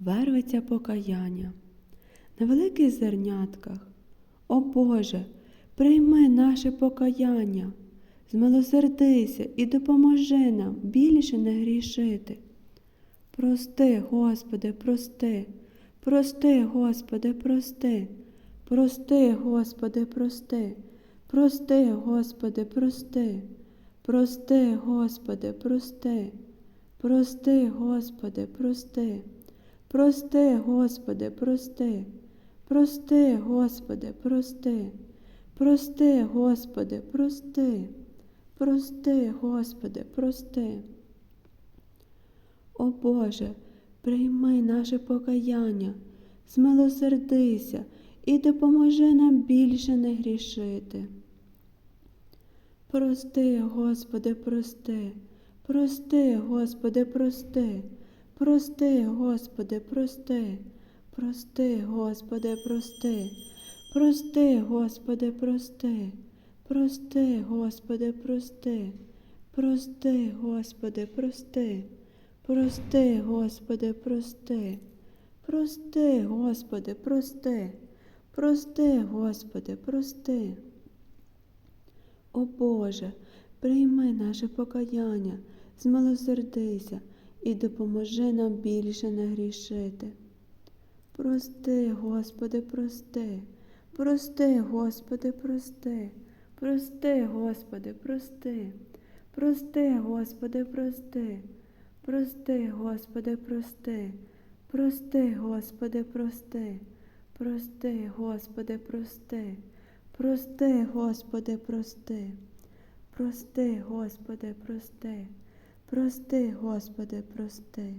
верветься покаяння. На великих зернятках, о Боже, прийми наше покаяння, змилосердися і допоможи нам більше не грішити. Прости, Господи, прости, прости, Господи, прости, прости, Господи, прости, прости, Господи, прости, прости, Господи, прости, прости, Господи, прости, прости, Господи, прости, прости, Господи, прости, прости, Господи, прости, прости, Господи, прости. О Боже, прийми наше покаяння, змилосердися і допоможи нам більше не грішити. Прости, Господи, прости, прости, Господи, прости, прости, Господи, прости, прости, Господи, прости, прости, Господи, прости, прости, Господи, прости, прости, Господи, прости. Прости, Господи, прости, прости, Господи, прости, прости, Господи, прости. О Боже, прийми наше покаяння, змилосердися і допоможи нам більше не грішити. Прости, Господи, прости, прости, Господи, прости, прости, Господи, прости, прости, Господи, прости. Прости, Господи, прости, прости, Господи, прости, прости, Господи, прости, прости, Господи, прости, прости, Господи, прости, прости, Господи, прости.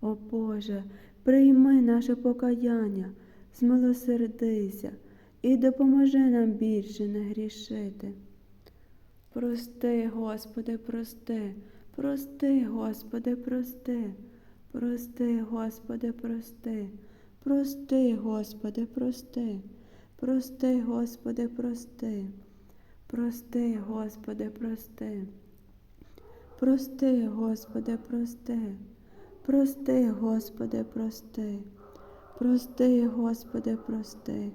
О Боже, прийми наше покаяння, змилосердися і допоможи нам більше не грішити. Прости, Господи, прости. Прости, Господи, прости, прости, Господи, прости, прости, Господи, прости, прости, Господи, прости, прости, Господи, прости, прости, Господи, прости, прости, Господи, прости, прости, Господи, прости,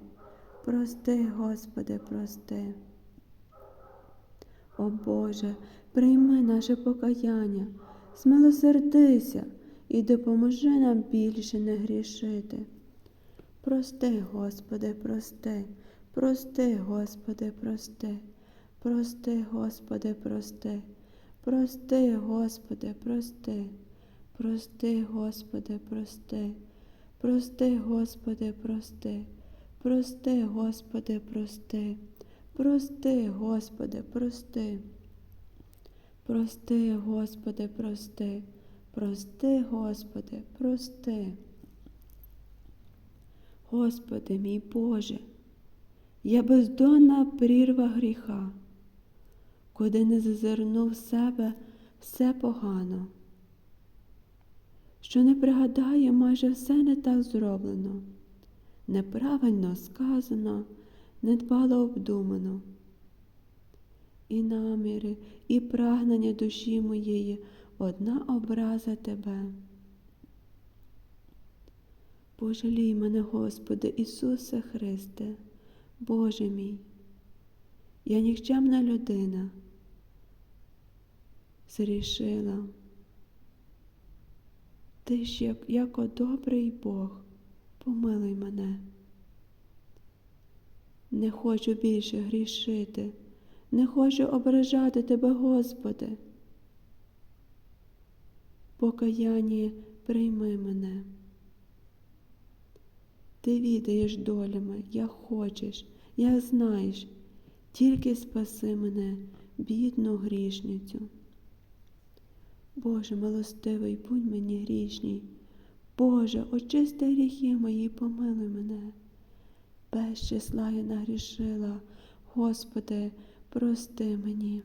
прости, Господи, прости. О Боже, прийми наше покаяння, змилосердися і допоможи нам більше не грішити. Прости, Господи, прости, прости, Господи, прости, прости, Господи, прости, прости, Господи, прости, прости, Господи, прости, прости, Господи, прости, прости, Господи, прости. Прости, Господи, прости. Прости, Господи, прости, прости, Господи, прости. Господи мій Боже, я бездонна прірва гріха, куди не зазирнув себе все погано, що не пригадає майже все не так зроблено, неправильно сказано недбало обдумано. І наміри, і прагнення душі моєї одна образа Тебе. Пожалій мене, Господи, Ісусе Христе, Боже мій, я нікчемна людина, зрішила. Ти ж, як, яко добрий Бог, помилуй мене. Не хочу більше грішити, не хочу ображати Тебе, Господи. Покаяння прийми мене. Ти відаєш долями, як хочеш, як знаєш, тільки спаси мене, бідну грішницю. Боже милостивий, будь мені грішній. Боже, очисти гріхи мої, помилуй мене без числа я нагрішила, Господи, прости мені.